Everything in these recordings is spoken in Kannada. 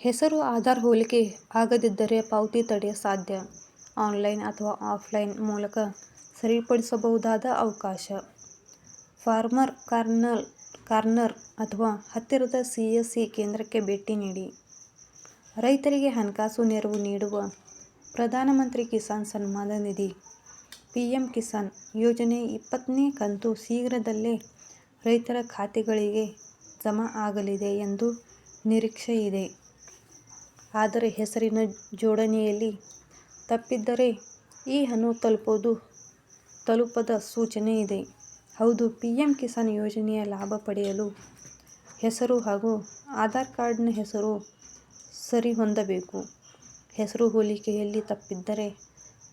ಹೆಸರು ಆಧಾರ್ ಹೋಲಿಕೆ ಆಗದಿದ್ದರೆ ಪಾವತಿ ತಡೆ ಸಾಧ್ಯ. ಆನ್ಲೈನ್ ಅಥವಾ ಆಫ್ಲೈನ್ ಮೂಲಕ ಸರಿಪಡಿಸಬಹುದಾದ ಅವಕಾಶ. ಫಾರ್ಮರ್ ಕಾರ್ನಲ್, ಕಾರ್ನರ್ ಅಥವಾ ಹತ್ತಿರದ ಸಿ ಎಸ್ ಸಿ ಕೇಂದ್ರಕ್ಕೆ ಭೇಟಿ ನೀಡಿ. ರೈತರಿಗೆ ಹಣಕಾಸು ನೆರವು ನೀಡುವ ಪ್ರಧಾನಮಂತ್ರಿ ಕಿಸಾನ್ ಸನ್ಮಾನ ನಿಧಿ. ಪಿ ಎಂ ಕಿಸಾನ್ ಯೋಜನೆ ಇಪ್ಪತ್ತನೇ ಕಂತು ಶೀಘ್ರದಲ್ಲೇ ರೈತರ ಖಾತೆಗಳಿಗೆ ಜಮಾ ಆಗಲಿದೆ ಎಂದು ನಿರೀಕ್ಷೆಯಿದೆ. ಆದರೆ ಹೆಸರಿನ ಜೋಡಣೆಯಲ್ಲಿ ತಪ್ಪಿದ್ದರೆ ಈ ಹಣ ತಲುಪದ ಸೂಚನೆ ಇದೆ. ಹೌದು, ಪಿಎಂ ಕಿಸಾನ್ ಯೋಜನೆಯ ಲಾಭ ಪಡೆಯಲು ಹೆಸರು ಹಾಗೂ ಆಧಾರ್ ಕಾರ್ಡ್ನ ಹೆಸರು ಸರಿಹೊಂದಬೇಕು. ಹೆಸರು ಹೋಲಿಕೆಯಲ್ಲಿ ತಪ್ಪಿದ್ದರೆ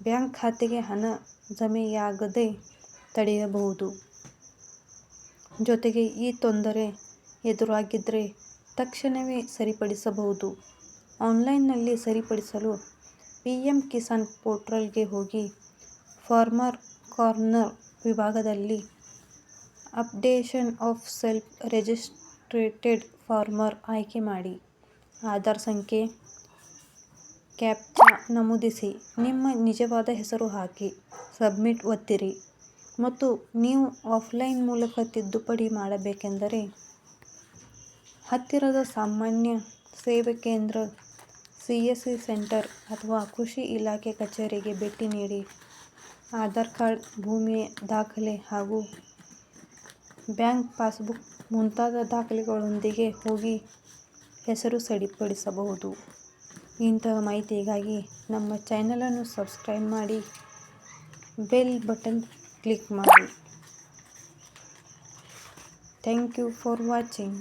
ಬ್ಯಾಂಕ್ ಖಾತೆಗೆ ಹಣ ಜಮೆಯಾಗದೆ ತಡೆಯಬಹುದು. ಜೊತೆಗೆ ಈ ತೊಂದರೆ ಎದುರಾಗಿದ್ರೆ ತಕ್ಷಣವೇ ಸರಿಪಡಿಸಬಹುದು. ಆನ್ಲೈನ್ನಲ್ಲಿ ಸರಿಪಡಿಸಲು ಪಿಎಂ ಕಿಸಾನ್ ಪೋರ್ಟಲ್ಗೆ ಹೋಗಿ ಫಾರ್ಮರ್ ಕಾರ್ನರ್ ವಿಭಾಗದಲ್ಲಿ updation of self registrated farmer ಆಯ್ಕೆ ಮಾಡಿ. ಆಧಾರ್ ಸಂಖ್ಯೆ, ಕ್ಯಾಪ್ಚಾ ನಮೂದಿಸಿ ನಿಮ್ಮ ನಿಜವಾದ ಹೆಸರು ಹಾಕಿ ಸಬ್ಮಿಟ್ ಒತ್ತಿರಿ. ಮತ್ತು ನೀವು ಆಫ್ಲೈನ್ ಮೂಲಕ ತಿದ್ದುಪಡಿ ಮಾಡಬೇಕೆಂದರೆ ಹತ್ತಿರದ ಸಾಮಾನ್ಯ ಸೇವಾ ಕೇಂದ್ರ, ಸಿಎಸ್ಸಿ ಸೆಂಟರ್ ಅಥವಾ ಕೃಷಿ ಇಲಾಖೆ ಕಚೇರಿಗೆ ಭೇಟಿ ನೀಡಿ ಆಧಾರ್ ಕಾರ್ಡ್, ಭೂಮಿ ದಾಖಲೆ ಹಾಗೂ ಬ್ಯಾಂಕ್ ಪಾಸ್ಬುಕ್ ಮುಂತಾದ ದಾಖಲೆಗಳೊಂದಿಗೆ ಹೋಗಿ ಹೆಸರು ಸರಿಪಡಿಸಬಹುದು. ಇಂತಹ ಮಾಹಿತಿಗಾಗಿ ನಮ್ಮ ಚಾನೆಲ್ ಅನ್ನು ಸಬ್ಸ್ಕ್ರೈಬ್ ಮಾಡಿ ಬೆಲ್ ಬಟನ್ ಕ್ಲಿಕ್ ಮಾಡಿ. Thank you for watching